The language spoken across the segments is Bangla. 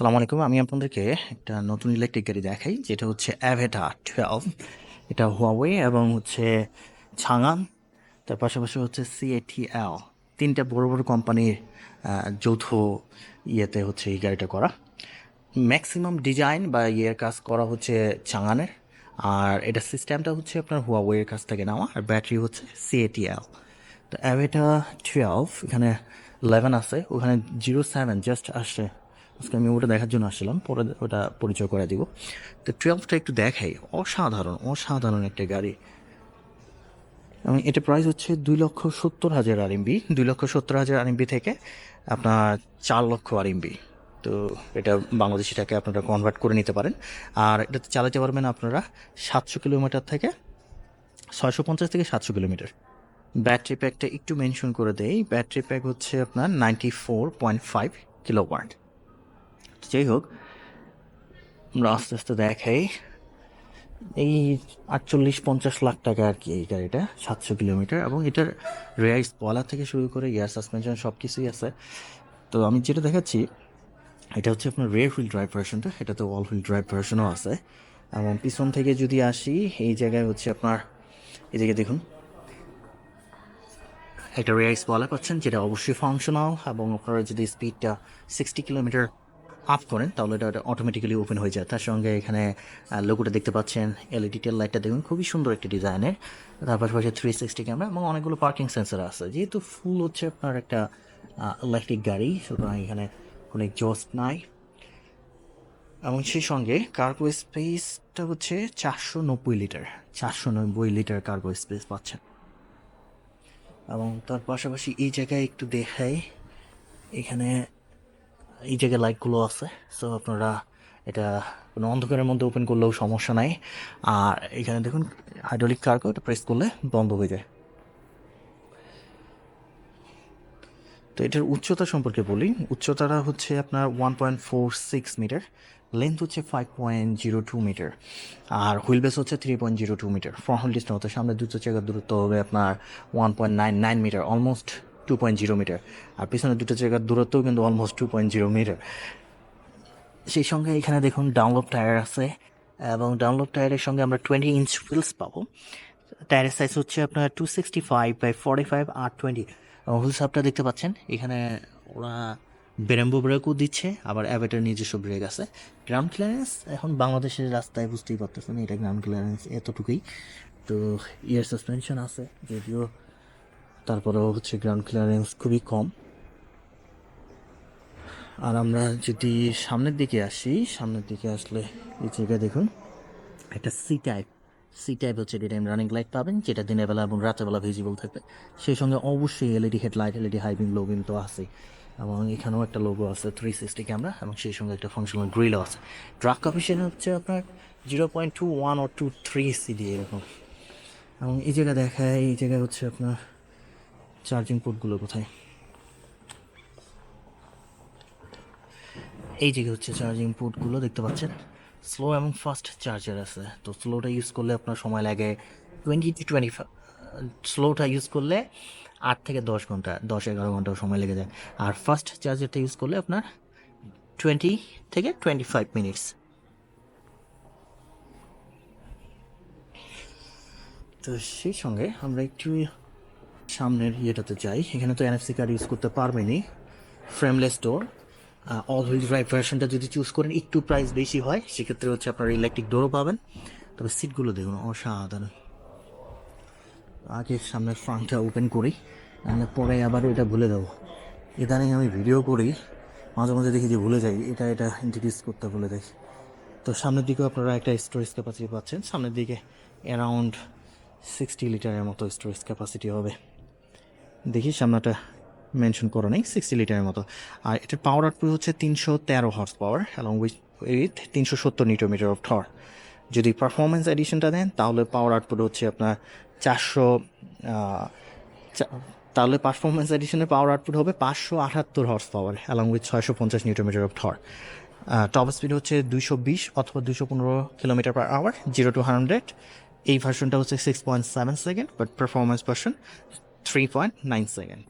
সালাম আলাইকুম। আমি আপনাদেরকে একটা নতুন ইলেকট্রিক গাড়ি দেখাই, যেটা হচ্ছে অ্যাভেটা টুয়েলভ এটা হুয়াওয়ে এবং হচ্ছে ছাঙান তার পাশাপাশি হচ্ছে সিএটিএল তিনটা বড় বড় কোম্পানির যৌথ ইয়েতে হচ্ছে এই গাড়িটা করা। ম্যাক্সিমাম ডিজাইন বা ইয়ের কাজ করা হচ্ছে ছাঙানের আর এটা সিস্টেমটা হচ্ছে আপনার হুয়াওয়ের কাছ থেকে নেওয়া, আর ব্যাটারি হচ্ছে সিএটিএল তো অ্যাভেটা টুয়েলভ এখানে ইলেভেন আছে, ওখানে জিরো সেভেন জাস্ট আসছে আজকে আমি ওটা দেখার জন্য আসছিলাম, পরে ওটা পরিচয় করে দিব। তো টুয়েলভটা একটু দেখাই, অসাধারণ অসাধারণ একটা গাড়ি। এবং এটা প্রাইস হচ্ছে দুই লক্ষ সত্তর হাজার আরএমবি দুই লক্ষ সত্তর হাজার আরএমবি থেকে আপনার চার লক্ষ আরএমবি তো এটা বাংলাদেশি টাকায় আপনারা কনভার্ট করে নিতে পারেন। আর এটাতে চালাতে পারবেন আপনারা সাতশো কিলোমিটার থেকে ছয়শো পঞ্চাশ থেকে সাতশো কিলোমিটার। ব্যাটারি প্যাকটা একটু মেনশন করে দেই। ব্যাটারি প্যাক হচ্ছে আপনার ninety four point five kilowatt যাই হোক, আমরা আস্তে আস্তে দেখাই। এই আটচল্লিশ পঞ্চাশ লাখ টাকা আর কি এই গাড়িটা, সাতশো কিলোমিটার। এবং এটার রেয়ার স্পলার থেকে শুরু করে এয়ার সাসপেনশন সব কিছুই আছে। তো আমি যেটা দেখাচ্ছি, এটা হচ্ছে আপনার রেয়ার হুইল ড্রাইভ ভার্সনটা এটাতে অল হুইল ড্রাইভ ভার্সনও আছে। এবং পিছন থেকে যদি আসি, এই জায়গায় হচ্ছে আপনার, এই জায়গায় দেখুন। একটা রেয়ার স্পলার পাচ্ছেন, যেটা অবশ্যই ফাংশনাল এবং আপনারা যদি স্পিডটা সিক্সটি কিলোমিটার আপ করেন, তাহলে এটা অটোমেটিক্যালি ওপেন হয়ে যায়। তার সঙ্গে এখানে লোগোটা দেখতে পাচ্ছেন এলইডি টেল লাইটটা দেখুন, খুবই সুন্দর একটা ডিজাইনের। তার পাশাপাশি থ্রি সিক্সটি ক্যামেরা এবং অনেকগুলো পার্কিং সেন্সার আছে। যেহেতু ফুল হচ্ছে আপনার একটা ইলেকট্রিক গাড়ি, সুতরাং এখানে কোনো জোস্ট নাই। এবং সেই সঙ্গে কার্গো স্পেসটা হচ্ছে চারশো নব্বই লিটার চারশো নব্বই লিটার কার্গো স্পেস পাচ্ছেন। এবং তার পাশাপাশি এই জায়গায় একটু দেখাই, এখানে এই জায়গায় লাইটগুলো আছে। সো আপনারা এটা কোনো অন্ধকারের মধ্যে ওপেন করলেও সমস্যা নাই। আর এখানে দেখুন হাইড্রোলিক কার্গো এটা প্রেস করলে বন্ধ হয়ে যায়। তো এটার উচ্চতা সম্পর্কে বলি। উচ্চতাটা হচ্ছে আপনার one point four six metre length হচ্ছে five point zero two metre আর হুইল বেস হচ্ছে three point zero two metre front distance হতে সামনে দুটো জায়গার দূরত্ব হবে আপনার one point nine nine metre almost two point zero metre আর পিছনে দুটো জায়গার দূরত্বও কিন্তু almost two point zero metre সেই সঙ্গে এখানে দেখুন ডাউনলোড টায়ার আছে, এবং ডাউনলোড টায়ারের সঙ্গে আমরা টোয়েন্টি ইঞ্চ হুইলস পাবো। টায়ারের সাইজ হচ্ছে আপনার two sixty five by forty five R twenty wheels আপটা দেখতে পাচ্ছেন, এখানে ওরা বেরেম্বো ব্রেকও দিচ্ছে, আবার অ্যাভেটার নিজস্ব ব্রেক আছে। গ্রাউন্ড ক্লিয়ারেন্স এখন বাংলাদেশের রাস্তায় বুঝতেই পারতেছেন, এটা গ্রাউন্ড ক্লিয়ারেন্স এতটুকুই। তো ইয়ার সাসপেনশন আছে, যদিও তারপরেও হচ্ছে গ্রাউন্ড ক্লিয়ারেন্স খুবই কম। আর আমরা যদি সামনের দিকে আসি, সামনের দিকে আসলে এই জায়গায় দেখুন, একটা সি টাইপ সি টাইপ হচ্ছে টাইম রানিং লাইট পাবেন, যেটা দিনের বেলা এবং রাতের বেলা ভিজিবল থাকবে। সেই সঙ্গে অবশ্যই LED headlight LED high beam low beam তো আছে এবং এখানেও একটা লোগো আছে থ্রি সিক্সটি ক্যামেরা এবং সেই সঙ্গে একটা ফাংশনাল গ্রিলও আছে। ট্রাক কফিসিয়েন হচ্ছে আপনার জিরো পয়েন্ট টু ওয়ান ও টু থ্রি সিডি এরকম। এবং এই জায়গায় দেখায়, এই জায়গায় হচ্ছে আপনার চার্জিং পোর্টগুলো কোথায়? এই জায়গায় হচ্ছে চার্জিং পোর্টগুলো দেখতে পাচ্ছেন। স্লো এবং ফাস্ট চার্জার আছে। তো স্লোটা ইউজ করলে আপনার সময় লাগে টোয়েন্টি টু টোয়েন্টি ফাইভ স্লোটা ইউজ করলে আট থেকে দশ ঘণ্টা, দশ এগারো ঘণ্টা সময় লেগে যায়। আর ফাস্ট চার্জারটা ইউজ করলে আপনার টোয়েন্টি থেকে টোয়েন্টি ফাইভ মিনিটস তো সেই সঙ্গে আমরা একটু সামনের ইয়েটাতে যাই। এখানে তো এনএফসি কার্ড ইউজ করতে পারবেনি frameless door all wheel drive ভার্সনটা যদি চুজ করেন, একটু প্রাইস বেশি হয়, সেক্ষেত্রে হচ্ছে আপনার ইলেকট্রিক ডোরও পাবেন। তবে সিটগুলো দেখুন, অসাধারণ। আগে সামনের ফ্রান্টটা ওপেন করি, নাহলে পরে আবার এটা ভুলে দেবো ইদানিং আমি ভিডিও করি, মাঝে মাঝে দেখি যে ভুলে যাই, এটা এটা ইন্ট্রোডিউস করতে ভুলে যাই। তো সামনের দিকেও আপনারা একটা স্টোরেজ ক্যাপাসিটি পাচ্ছেন, সামনের দিকে অ্যারাউন্ড সিক্সটি লিটারের মতো স্টোরেজ ক্যাপাসিটি হবে। দেখি সামনেটা মেনশন করা নেই সিক্সটি লিটারের মতো। আর এটার পাওয়ার আউটপুট হচ্ছে তিনশো তেরো horse power along with with তিনশো সত্তর নিটোমিটার অফ থর যদি পারফরমেন্স এডিশনটা দেন, তাহলে পাওয়ার আউটপুট হচ্ছে আপনার চারশো তাহলে পারফরমেন্স এডিশনের পাওয়ার আউটপুট হবে পাঁচশো আটাত্তর হর্স পাওয়ার অ্যালং উইথ ছয়শো পঞ্চাশ newton metre of torque top speed হচ্ছে দুইশো বিশ অথবা দুশো পনেরো kilometre per hour zero to hundred এই ভার্সনটা হচ্ছে six point seven second but performance version three point nine second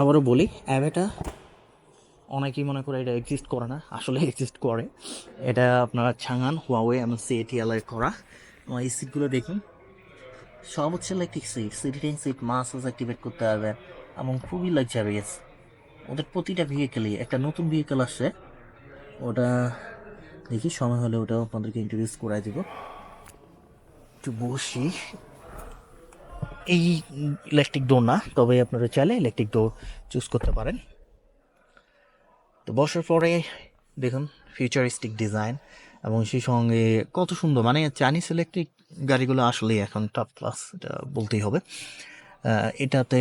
আবারও বলি, অ্যাভেটা অনেকেই মনে করে এটা এক্সিস্ট করে না, আসলে এক্সিস্ট করে। এটা আপনারা ছাঙান হুয়াওয়ে এবং সিএটিএল এর করা। এই সিটগুলো দেখুন। সব হচ্ছে electric seat seating seat massage activate করতে হবে এবং খুবই লাক্সারিয়াস ওদের প্রতিটা ভেহিকেলই একটা নতুন ভেহিকেল আসছে। ওটা দেখি, সময় হলে ওটাও আপনাদেরকে ইন্ট্রোডিউস করাই দিব। একটু বসি। এই ইলেকট্রিক ডোর না, তবে আপনারা চাইলে ইলেকট্রিক ডোর চুজ করতে পারেন। তো বসার পরে দেখুন ফিউচারিস্টিক ডিজাইন এবং সেই সঙ্গে কত সুন্দর মানে চাইনিজ ইলেকট্রিক গাড়িগুলো আসলেই এখন টপ ক্লাস এটা বলতেই হবে। এটাতে,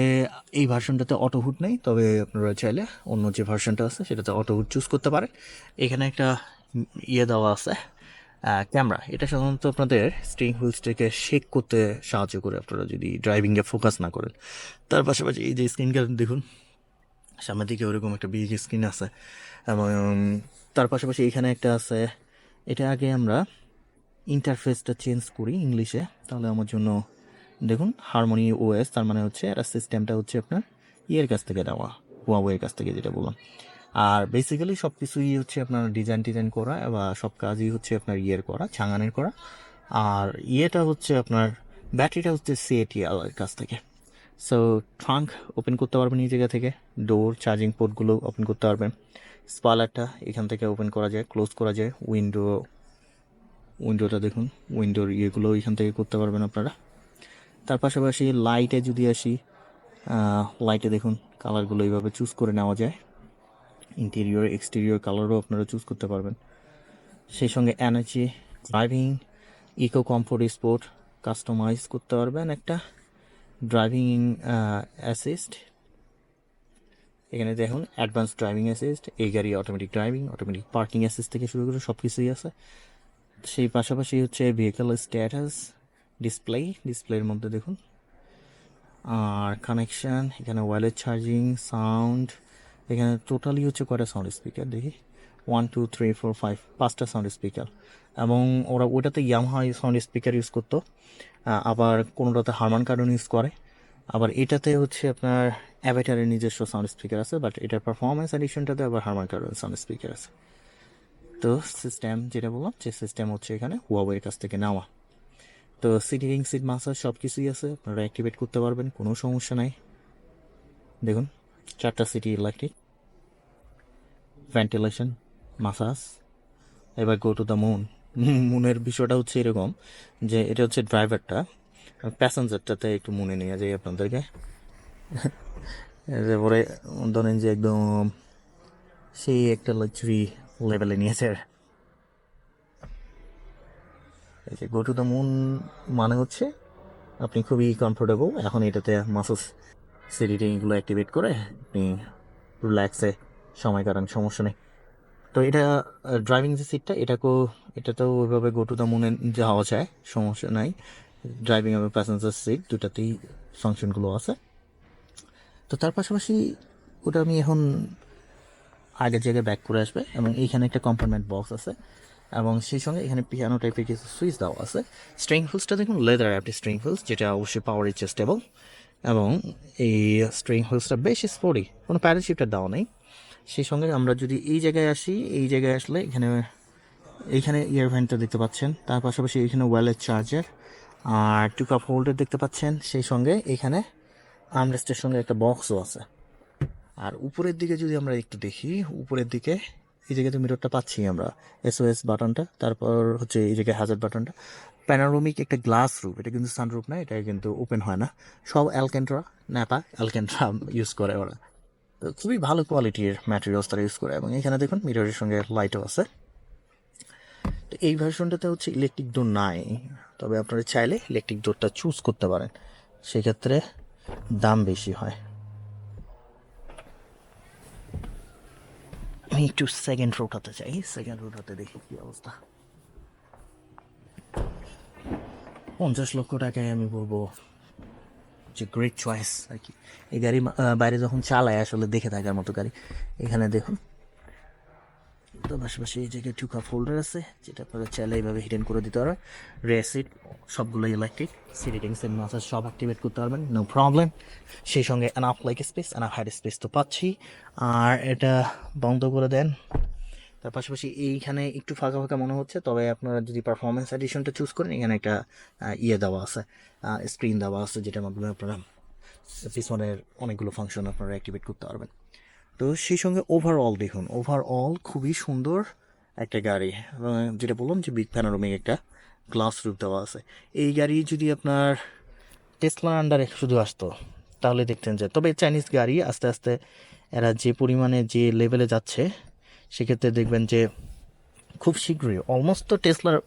এই ভার্সনটাতে অটো হুড নেই, তবে আপনারা চাইলে অন্য যে ভার্সনটা আছে, সেটাতে অটো হুড চুজ করতে পারেন। এখানে একটা ইয়ে দেওয়া আছে ক্যামেরা, এটা সাধারণত আপনাদের স্টিং হুইলসটাকে শেক করতে সাহায্য করে আপনারা যদি ড্রাইভিংয়ে ফোকাস না করেন। তার পাশাপাশি এই যে স্ক্রিনটা দেখুন, সামনের দিকে ওরকম একটা বিগ স্ক্রিন আছে এবং তার পাশাপাশি এখানে একটা আছে, এটা আগে আমরা ইন্টারফেসটা চেঞ্জ করি ইংলিশে তাহলে আমার জন্য, দেখুন হারমোনি ওএস তার মানে হচ্ছে এটা সিস্টেমটা হচ্ছে আপনার ইয়ের কাছ থেকে দেওয়া হুয়াওয়ের কাছ থেকে যেটা বললাম। আর বেসিক্যালি সব কিছুই হচ্ছে আপনার ডিজাইন টিজাইন করা বা সব কাজই হচ্ছে আপনার ইয়ের করা, ছাঙানের করা। আর ইয়েটা হচ্ছে আপনার ব্যাটারিটা হচ্ছে সিএটিএল এর কাছ থেকে। সো ট্রাঙ্ক ওপেন করতে পারবেন এই জায়গা থেকে। ডোর চার্জিং পোর্টগুলো ওপেন করতে পারবেন। স্পালারটা এখান থেকে ওপেন করা যায় ক্লোজ করা যায়। উইন্ডো উইন্ডোটা দেখুন। উইন্ডোর ইয়েগুলো এখান থেকে করতে পারবেন আপনারা। তার পাশাপাশি লাইটে যদি আসি লাইটে দেখুন কালারগুলো এইভাবে চুজ করে নেওয়া যায়। ইন্টেরিয়র এক্সটেরিয়র কালারও আপনারা চুজ করতে পারবেন। সেই সঙ্গে energy driving eco comfort sport customise করতে পারবেন একটা ড্রাইভিং অ্যাসিস্ট এখানে দেখুন অ্যাডভান্স ড্রাইভিং অ্যাসিস্ট এই গাড়ি automatic driving automatic parking assist থেকে শুরু করে সব কিছুই আছে। সেই পাশাপাশি হচ্ছে ভেহিকেল স্ট্যাটাস ডিসপ্লে ডিসপ্লের মধ্যে দেখুন। আর কানেকশান এখানে ওয়ালেট চার্জিং সাউন্ড এখানে টোটালি হচ্ছে কয়টা সাউন্ড স্পিকার দেখি। One two three four five পাঁচটা সাউন্ড স্পিকার এবং ওরা ওইটাতে ইয়ামাহা সাউন্ড স্পিকার ইউজ করতো। আবার কোনোটাতে হারমান কার্ডন ইউজ করে। আবার এটাতে হচ্ছে আপনার অ্যাভেটারের নিজস্ব সাউন্ড স্পিকার আছে বাট এটার পারফরমেন্স এডিশনটাতে আবার হারমান কার্ডন সাউন্ড স্পিকার আছে। তো সিস্টেম যেটা বললাম, যে সিস্টেম হচ্ছে এখানে হুয়াওয়ের কাছ থেকে নেওয়া। তো সিটি সিট মাসাজ সব কিছুই আছে। আপনারা অ্যাক্টিভেট করতে পারবেন, কোনো সমস্যা নাই। দেখুন। চারটা সিটি ইলেকট্রিক ভেন্টিলেশন মাসাজ এবার গো টু দ্য মুন মুনের বিষয়টা হচ্ছে এরকম যে এটা হচ্ছে ড্রাইভারটা প্যাসেঞ্জারটাতে একটু মনে নিয়ে যাই আপনাদেরকে। এরপরে ধরেন যে একদম সেই একটা লাক্সারি লেভেলে নিয়েছে গো টু দ্য মুন মানে হচ্ছে আপনি খুবই কমফোর্টেবল এখন এটাতে মাসাজ সিটিংগুলো অ্যাক্টিভেট করে আপনি রিল্যাক্সে সময় কাটান, সমস্যা নেই। তো এটা ড্রাইভিং যে সিটটা এটাকেও, এটাতেও ওইভাবে গো টু দ্য মুনে যাওয়া যায়, সমস্যা নাই। ড্রাইভিং এবং প্যাসেঞ্জার সিট দুটাতেই ফাংশনগুলো আছে। তো তার পাশাপাশি ওটা আমি এখন আগের জায়গায় ব্যাক করে আসবে এবং এইখানে একটা কম্পার্টমেন্ট বক্স আছে এবং সেই সঙ্গে এখানে পিয়ানো টাইপের কিছু সুইচ দেওয়া আছে। স্ট্রিং হুলসটা দেখুন লেদার অ্যাপটি স্ট্রিং হুলস যেটা অবশ্যই পাওয়ার স্টেবল এবং এই স্ট্রিং হুলসটা বেশ স্পোরি কোনো প্যারাশিপটার দেওয়া নেই। সেই সঙ্গে আমরা যদি এই জায়গায় আসি, এই জায়গায় আসলে এখানে, এইখানে ইয়ার ভ্যানটা দেখতে পাচ্ছেন, তার পাশাপাশি এখানে ওয়ালেট চার্জার আর টু কাপ হোল্ডার দেখতে পাচ্ছেন, সেই সঙ্গে এখানে আমরেস্টের সঙ্গে একটা বক্সও আছে। আর উপরের দিকে যদি আমরা একটু দেখি, উপরের দিকে এই জায়গাতে মিররটা পাচ্ছি আমরা এসওএস বাটনটা তারপর হচ্ছে এই জায়গায় হাজার বাটনটা প্যানারোমিক একটা গ্লাস রুপ এটা কিন্তু সানরুপ না, এটা কিন্তু ওপেন হয় না। সব অ্যালকেন্ট্রা ন্যাপা অ্যালকেন্ট্রা ইউজ করে ওরা। তো খুবই ভালো কোয়ালিটির ম্যাটেরিয়ালস তারা ইউজ করে। এবং এখানে দেখুন মিররের সঙ্গে লাইটও আছে। তো এই ভার্সনটাতে হচ্ছে ইলেকট্রিক ডোর নাই। তবে আপনারা চাইলে ইলেকট্রিক ডোরটা চুজ করতে পারেন। সেক্ষেত্রে দাম বেশি হয়। আমি একটু সেকেন্ড রোড হতে চাই সেকেন্ড রোড হতে দেখি কি অবস্থা। পঞ্চাশ লক্ষ টাকায় আমি বলব যে গ্রেট চয়েস আর কি এই গাড়ি বাইরে যখন চালায় আসলে দেখে থাকার মতো গাড়ি। এখানে দেখুন, তো পাশাপাশি এই জায়গায় টু ফোল্ডার আছে, যেটা আপনারা চাইলে এইভাবে হিডেন করে দিতে পারবেন। রেসিট সবগুলো ইলেকট্রিক সিটিং সেম মাসাজ সব অ্যাক্টিভেট করতে পারবেন নো প্রবলেম সেই সঙ্গে an enough like space enough hide space তো পাচ্ছি। আর এটা বন্ধ করে দেন। তার পাশাপাশি এইখানে একটু ফাঁকা ফাঁকা মনে হচ্ছে, তবে আপনারা যদি পারফরমেন্স এডিশনটা চুজ করেন, এখানে একটা ইয়ে দেওয়া আছে স্ক্রিন দেওয়া আছে, যেটার মাধ্যমে আপনারা পিছনের অনেকগুলো ফাংশন আপনারা অ্যাক্টিভেট করতে পারবেন। তো সেই সঙ্গে ওভারঅল দেখুন ওভারঅল খুবই সুন্দর একটা গাড়ি যেটা বললাম যে বিগ প্যানোরামিক একটা গ্লাস রুপ দেওয়া আছে। এই গাড়ি যদি আপনার টেসলার আন্ডারে শুধু আসতো, তাহলে দেখতেন যে, তবে চাইনিজ গাড়ি আস্তে আস্তে এরা যে পরিমাণে যে লেভেলে যাচ্ছে সেক্ষেত্রে দেখবেন যে খুব শীঘ্রই অলমোস্ট তো টেসলার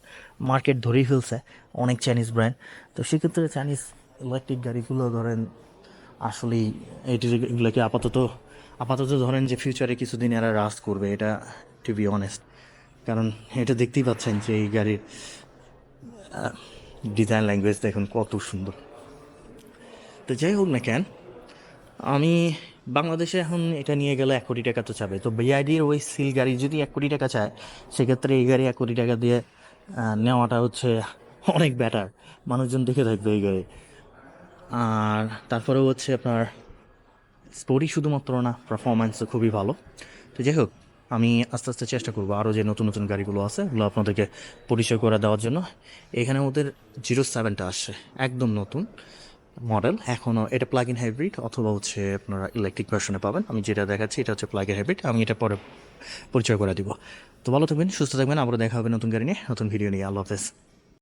মার্কেট ধরেই ফেলছে অনেক চাইনিজ ব্র্যান্ড তো সেক্ষেত্রে চাইনিজ ইলেকট্রিক গাড়িগুলো ধরেন আসলেই এটি এগুলোকে আপাতত আপাতত ধরেন যে ফিউচারে কিছুদিন এরা রাস করবে, এটা টু বি অনেস্ট কারণ এটা দেখতেই পাচ্ছেন যে এই গাড়ির ডিজাইন ল্যাঙ্গুয়েজ দেখুন কত সুন্দর। তো যাই হোক না কেন, আমি বাংলাদেশে এখন এটা নিয়ে গেলে এক কোটি টাকা তো চাবে। তো বিআইডির ওই সিল গাড়ি যদি এক কোটি টাকা চায়, সেক্ষেত্রে এই গাড়ি এক কোটি টাকা দিয়ে নেওয়াটা হচ্ছে অনেক বেটার মানুষজন দেখে থাকবে এই গাড়ি। আর তারপরেও হচ্ছে আপনার স্টোরি শুধুমাত্র না পারফরম্যান্সও খুবই ভালো। তো যাই হোক, আমি আস্তে আস্তে চেষ্টা করব আরও যে নতুন নতুন গাড়িগুলো আছে, ওগুলো আপনাদেরকে পরিচয় করে দেওয়ার জন্য। এখানে ওদের জিরো সেভেনটা আসছে, একদম নতুন। মডেল এখনও এটা প্লাগ ইন হাইব্রিড অথবা হচ্ছে আপনারা ইলেকট্রিক ভার্সনে পাবেন। আমি যেটা দেখাচ্ছি, এটা হচ্ছে প্লাগ ইন হাইব্রিড আমি এটা পরে পরিচয় করে দিব। তো ভালো থাকবেন, সুস্থ থাকবেন আবার দেখা হবে নতুন গাড়ি নিয়ে, নতুন ভিডিও নিয়ে। আল্লাহ হাফেজ।